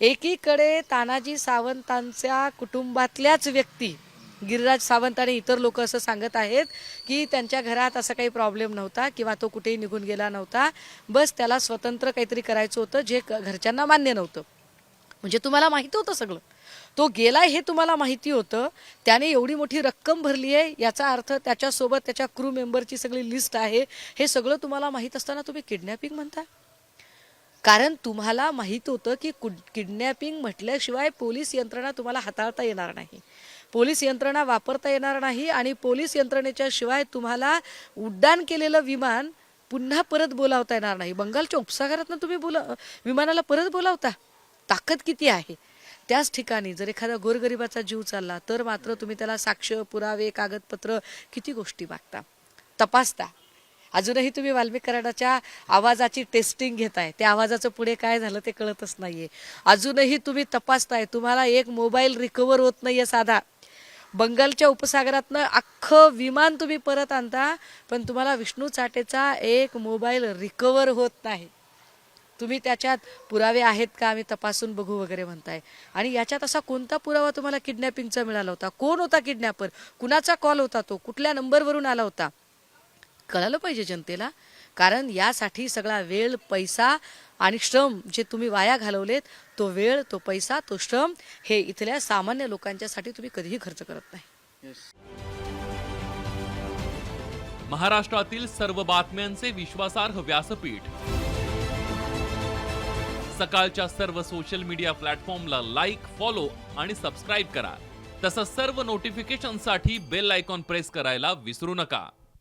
एकीकडे तानाजी सावंतांच्या कुटुंबातल्याच व्यक्ती गिरिराज सावंत आणि इतर लोक असं सांगत आहेत की त्यांच्या घरात असा काही प्रॉब्लेम नव्हता किंवा तो कुठेही निघून गेला नव्हता. बस त्याला स्वतंत्र काहीतरी करायचं होतं जे क- घरच्यांना मान्य नव्हतं. म्हणजे तुम्हाला माहिती होतं सगळं. तो गेलाय हे तुम्हाला माहिती होतं. त्याने एवढी मोठी रक्कम भरली आहे याचा अर्थ त्याच्यासोबत त्याच्या क्रू मेंबरची सगळी लिस्ट आहे. हे सगळं तुम्हाला माहीत असताना तुम्ही किडनॅपिंग म्हणता कारण तुम्हाला माहीत होतं की किडनॅपिंग म्हटल्याशिवाय पोलीस यंत्रणा तुम्हाला हाताळता येणार नाही. पोलीस यंत्रणा वापरता येणार नाही आणि पोलीस यंत्रणेच्या शिवाय तुम्हाला उड्डाण केलेलं विमान पुन्हा परत बोलावता येणार नाही. बंगालच्या उपसागरातनं तुम्ही बोला विमानाला परत बोलावता. ताकद किती आहे? त्याच ठिकाणी जर एखादा गोरगरिबाचा जीव चालला तर मात्र तुम्ही त्याला साक्ष पुरावे कागदपत्र किती गोष्टी मागता? तपासता. अजूनही तुम्ही वाल्मिक कराडाच्या आवाजाची टेस्टिंग घेताय. त्या आवाजाचं पुढे काय झालं ते कळतच नाहीये. अजूनही तुम्ही तपासताय. तुम्हाला एक मोबाईल रिकवर होत नाहीये साधा. बंगालच्या उपसागरातनं अख्खं विमान तुम्ही परत आणता पण तुम्हाला विष्णू चाटेचा एक मोबाईल रिकवर होत नाही. तुम्ही त्याच्यात पुरावे आहेत का? आम्ही तपासून बघू वगैरे म्हणताय. आणि याच्यात असा कोणता पुरावा तुम्हाला किडनॅपिंगचा मिळाला होता? कोण होता किडनॅपर कुणाचा कॉल होता तो? कुठल्या नंबरवरून आला होता? कळालं पाहिजे जनतेला. कारण यासाठी सगळा वेळ पैसा आणि श्रम जे तुम्ही वाया घालवलेत तो वेळ तो पैसा तो श्रम हे इथल्या सामान्य लोकांच्यासाठी तुम्ही कधीही खर्च करत नाही. महाराष्ट्रातील सर्व बातम्यांचे विश्वासार्ह व्यासपीठ. सकाळच्या सर्व सोशल मीडिया प्लॅटफॉर्मला लाईक फॉलो आणि सबस्क्राईब करा. तसंच सर्व नोटिफिकेशनसाठी बेल आयकॉन प्रेस करायला विसरू नका.